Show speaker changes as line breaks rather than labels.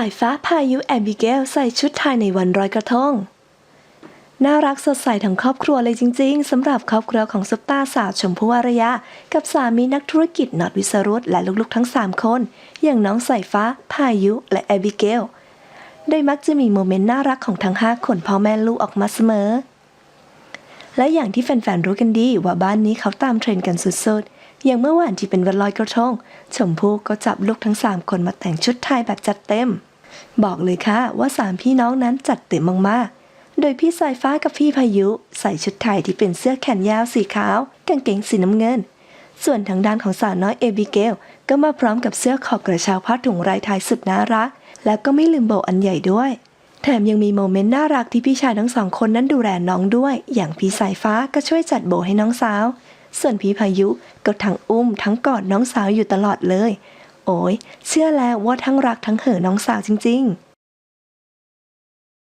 ายฟ้าพายุแอบิเกลใส่ชุดไทยในวันลอยกระทง น่ารักสดใสทั้งครอบครัวเลยจริง ๆสำหรับครอบครัวของซุปตาสาวชมพู่อารยา กับสามีนักธุรกิจนอตวิสรุตและลูกๆทั้ง 3 คน อย่างน้องสายฟ้า พายุ และแอบิเกลได้มักจะมีโมเมนต์น่ารักของทั้ง 5 คนพ่อแม่ลูกออกมาเสมอ และอย่างที่แฟนๆ รู้กันดีว่าบ้านนี้เขาตามเทรนด์กันสุดๆ อย่างเมื่อวานที่เป็นวันลอยกระทง ชมพู่ก็จับลูกทั้ง 3 คนมาแต่งชุดไทยแบบจัดเต็ม บอกเลยค่ะว่าสามพี่น้องนั้นจัดเต็มมากๆ โดยพี่สายฟ้ากับพี่พายุ ใส่ชุดไทยที่เป็นเสื้อแขนยาวสีขาว กางเกงสีน้ำเงิน ส่วนทางด้านของสาวน้อยเอบิเกลก็มาพร้อมกับเสื้อขอบกระเช้าผ้าถุงลายไทยสุดน่ารัก แล้วก็ไม่ลืมโบว์อันใหญ่ด้วย แถมยังมีโมเมนต์น่ารักที่พี่ชายทั้งสองคนนั้นดูแลน้องด้วย อย่างพี่สายฟ้าก็ช่วยจัดโบให้น้องสาว ส่วนพี่พายุก็ทั้งอุ้มทั้งกอดน้องสาวอยู่ตลอดเลย โอ้ยเชื่อแล้วว่าทั้งรักทั้งเห่อน้องสาวจริง ๆ